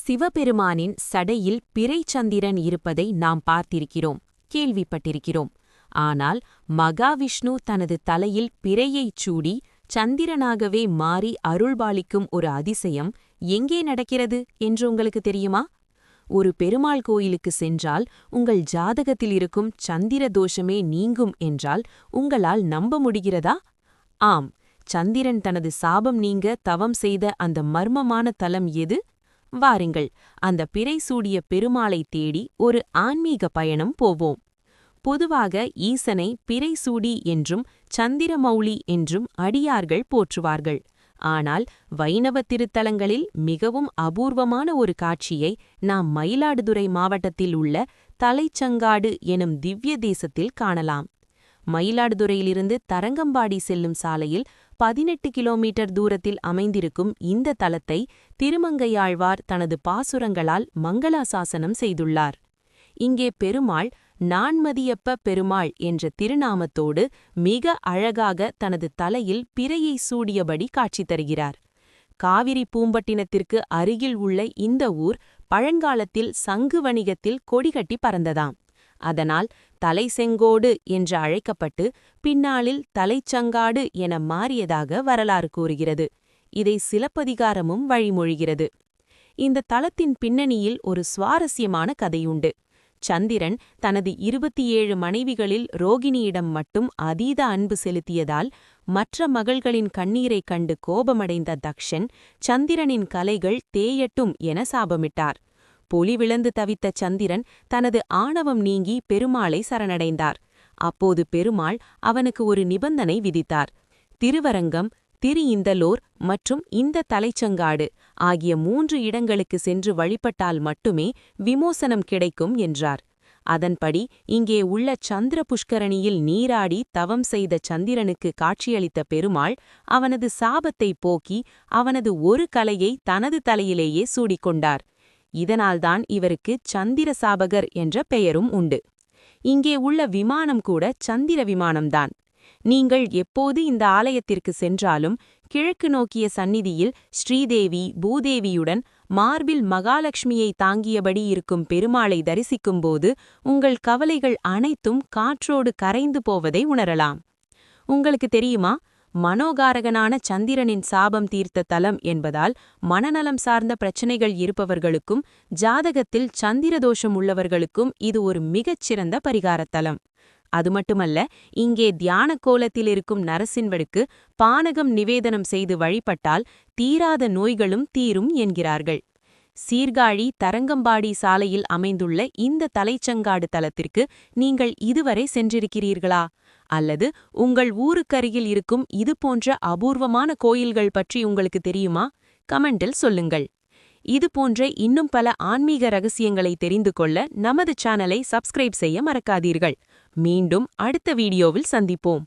சிவபெருமானின் சடையில் பிறைச்சந்திரன் இருப்பதை நாம் பார்த்திருக்கிறோம் கேள்விப்பட்டிருக்கிறோம். ஆனால் மகாவிஷ்ணு தனது தலையில் பிறையைச் சூடி சந்திரனாகவே மாறி அருள்பாலிக்கும் ஒரு அதிசயம் எங்கே நடக்கிறது என்று உங்களுக்கு தெரியுமா? ஒரு பெருமாள் கோயிலுக்கு சென்றால் உங்கள் ஜாதகத்தில் இருக்கும் சந்திர தோஷமே நீங்கும் என்றால் உங்களால் நம்ப முடிகிறதா? ஆம் சந்திரன் தனது சாபம் நீங்க தவம் செய்த அந்த மர்மமான தலம் எது? வாருங்கள். அந்த பிறை சூடிய பெருமாளை தேடி ஒரு ஆன்மீக பயணம் போவோம். பொதுவாக ஈசனை பிறை சூடி என்றும் சந்திரமௌலி என்றும் அடியார்கள் போற்றுவார்கள். ஆனால் வைணவ திருத்தலங்களில் மிகவும் அபூர்வமான ஒரு காட்சியை நாம் மயிலாடுதுறை மாவட்டத்தில் உள்ள தலைச்சங்காடு எனும் திவ்ய தேசத்தில் காணலாம். மயிலாடுதுறையிலிருந்து தரங்கம்பாடி செல்லும் சாலையில் பதினெட்டு கிலோமீட்டர் தூரத்தில் அமைந்திருக்கும் இந்த தலத்தை திருமங்கையாழ்வார் தனது பாசுரங்களால் மங்களாசாசனம் செய்துள்ளார். இங்கே பெருமாள் நான்மதியப்ப பெருமாள் என்ற திருநாமத்தோடு மிக அழகாக தனது தலையில் பிறையை சூடியபடி காட்சி தருகிறார். காவிரி பூம்பட்டினத்திற்கு அருகில் உள்ள இந்த ஊர் பழங்காலத்தில் சங்கு வணிகத்தில் கொடிகட்டி பறந்ததாம். அதனால் தலை செங்கோடு என்று அழைக்கப்பட்டு பின்னாளில் தலைச்சங்காடு என மாறியதாக வரலாறு கூறுகிறது. இதை சிலப்பதிகாரமும் வழிமொழிகிறது. இந்த தளத்தின் பின்னணியில் ஒரு சுவாரஸ்யமான கதையுண்டு. சந்திரன் தனது இருபத்தி ஏழு மனைவிகளில் ரோகிணியிடம் மட்டும் அதீத அன்பு செலுத்தியதால் மற்ற மகள்களின் கண்ணீரைக் கண்டு கோபமடைந்த தக்ஷன் சந்திரனின் கலைகள் தேயட்டும் என சாபமிட்டார். பொலி விழுந்து தவித்த சந்திரன் தனது ஆணவம் நீங்கி பெருமாளை சரணடைந்தார். அப்போது பெருமாள் அவனுக்கு ஒரு நிபந்தனை விதித்தார். திருவரங்கம் திரு இந்தலோர் மற்றும் இந்த தலைச்சங்காடு ஆகிய மூன்று இடங்களுக்கு சென்று வழிபட்டால் மட்டுமே விமோசனம் கிடைக்கும் என்றார். அதன்படி இங்கே உள்ள சந்திர புஷ்கரணியில் நீராடி தவம் செய்த சந்திரனுக்கு காட்சியளித்த பெருமாள் அவனது சாபத்தை போக்கி அவனது ஒரு கலையை தனது தலையிலேயே சூடிக்கொண்டார். இதனால்தான் இவருக்கு சந்திர சாபகர் என்ற பெயரும் உண்டு. இங்கே உள்ள விமானம் கூட சந்திர விமானம்தான். நீங்கள் எப்போது இந்த ஆலயத்திற்கு சென்றாலும் கிழக்கு நோக்கிய சந்நிதியில் ஸ்ரீதேவி பூதேவியுடன் மார்பில் மகாலட்சுமியை தாங்கியபடி இருக்கும் பெருமாளை தரிசிக்கும்போது உங்கள் கவலைகள் அனைத்தும் காற்றோடு கரைந்து போவதை உணரலாம். உங்களுக்கு தெரியுமா? மனோகாரகனான சந்திரனின் சாபம் தீர்த்த தலம் என்பதால் மனநலம் சார்ந்த பிரச்சனைகள் இருப்பவர்களுக்கும் ஜாதகத்தில் சந்திரதோஷம் உள்ளவர்களுக்கும் இது ஒரு மிகச்சிறந்த பரிகாரத்தலம் அது மட்டுமல்ல இங்கே தியான கோலத்தில் இருக்கும் நரசின்வனுக்கு பானகம் நிவேதனம் செய்து வழிபட்டால் தீராத நோய்களும் தீரும் என்கிறார்கள். சீர்காழி தரங்கம்பாடி சாலையில் அமைந்துள்ள இந்த தலைச்சங்காடு தலத்திற்கு நீங்கள் இதுவரை சென்றிருக்கிறீர்களா? அல்லது உங்கள் ஊருக்கருகில் இருக்கும் இது போன்ற அபூர்வமான கோயில்கள் பற்றி உங்களுக்கு தெரியுமா? கமெண்டில் சொல்லுங்கள். இது போன்ற இன்னும் பல ஆன்மீக ரகசியங்களை தெரிந்து கொள்ள நமது சேனலை சப்ஸ்கிரைப் செய்ய மறக்காதீர்கள். மீண்டும் அடுத்த வீடியோவில் சந்திப்போம்.